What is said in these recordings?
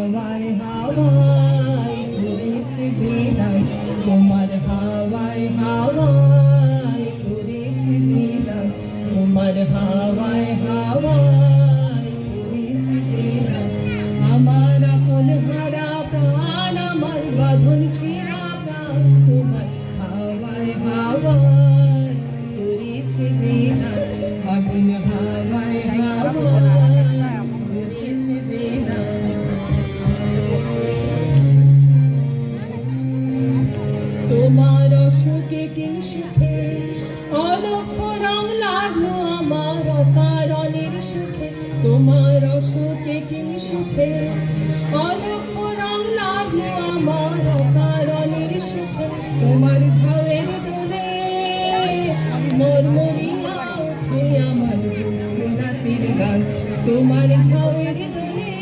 হাওয়ায় হাওয়ায় করেছে যে দায় তোমার হাওয়ায় হাওয়ায় করেছে যে দায় তোমার হাওয়ায় হাওয়ায় অসুখে কিং সুখে? অলক্ষ রং লাগল আমার অকারণের সুখে। তোমার অসুখে কিং সুখে? অলক্ষ রং লাগল আমার অকারণের সুখে। তোমার ঝাউয়ের দোলে মরমরিয়া আমার রাতের গান। তোমার ঝাউয়ের দোলে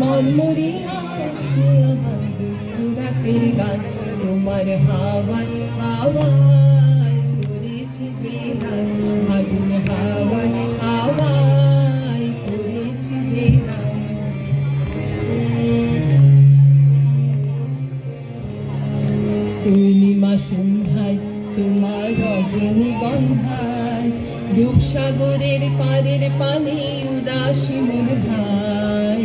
মরমরিয়া ওঠে আমার রাতের গান। তোমার হাওয়ায় হাওয়ায় করেছে যে আগুন হাওয়ায় হাওয়ায় করেছে যে পূর্ণিমা সন্ধ্যায় তোমার রজনীগন্ধায় রূপসাগরের পারের পানি উদাসী মন ভাই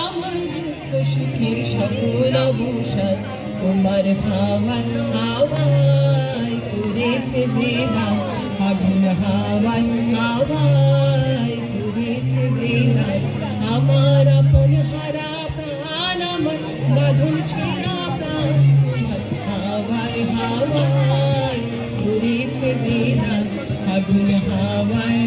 তোমার হাওয়ায় হাওয়ায় করেছে যে না আগুন হাওয়ায় হাওয়ায় করেছে যে না আমার আপন হারা প্রাণ, আমার বাঁধন ছেঁড়া প্রাণ। তোমার হাওয়ায় হাওয়ায় করেছে যে না আগুন হাওয়ায়